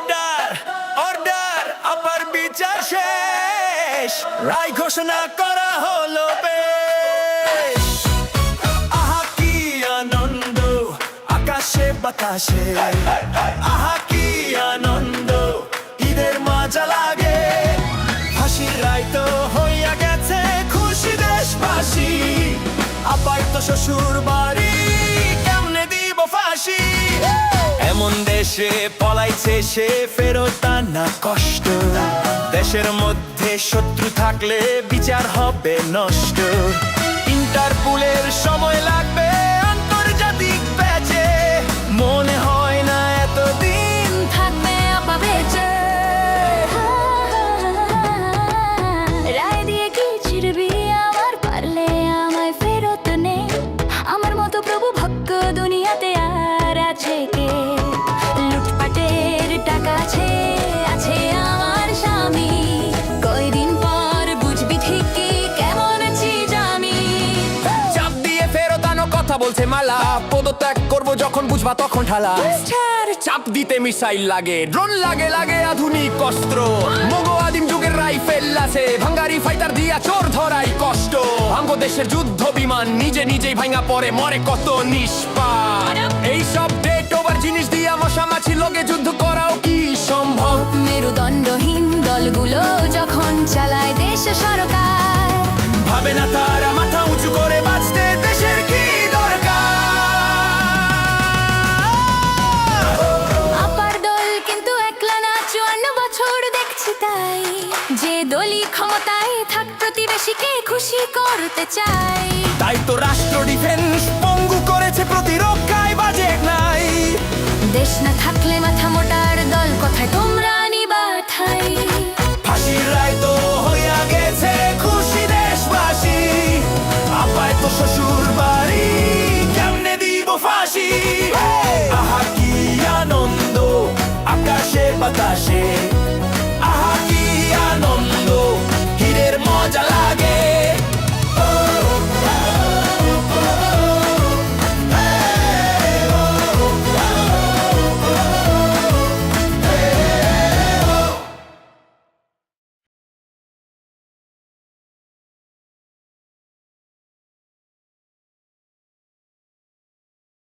Order order আবার বিচার শেষ। রায় ঘোষণা করা হলো বেশ। আহা, কি আনন্দ, আকাশে বাতাসে। আহা, কি আনন্দ, ঈদের মজা লাগে। হাসি রায় তো হইয়া গেছে খুশি দেশবাসী। আপার তো শ্বশুর বা দেশে পলাইছে, সে ফেরত না কষ্ট। দেশের মধ্যে শত্রু থাকলে বিচার হবে নষ্ট। ইন্টারপুলের সময় লাগবে কথা বলছে মালা। পদত্যাগ করব যখন বুঝবা তখন ঠালা চাপ দিতে মিসাইল লাগে। ড্রোন লাগে লাগে আধুনিক অস্ত্র। মগো আদিম যুগের রাইফেল আছে। ভাঙ্গারি ফাইটার দিয়া চোর ধরাই কষ্ট। আঙ্গ দেশের যুদ্ধ বিমান নিজে নিজেই ভাঙা পড়ে মরে কত নিষ্পাপ। এই সব ডেট ওভার জিনিস দিয়া মশা মাছি লগে যুদ্ধ করাও কি সম্ভব? মেরুদণ্ডহীন দলগুলো যখন চালায় দেশ সরকার। ভাবে না তারা যে দলই ক্ষমতায় থাক প্রতিবেশীকে খুশি করতে চাই। তাই তো রাষ্ট্র ডিফেন্স পঙ্গু করেছে প্রতিরক্ষায় বাজেট নাই দেশ না থাকলে মাথা মোটার দল কোথায়? তোমরা নিবা ঠাই ফাঁসির রায় তো হইয়া গেছে খুশি দেশবাসী। আপায় তো শ্বশুর বাড়ি কেমনে দিব ফাঁসি? আহা কি আনন্দ আকাশে বাতাসে।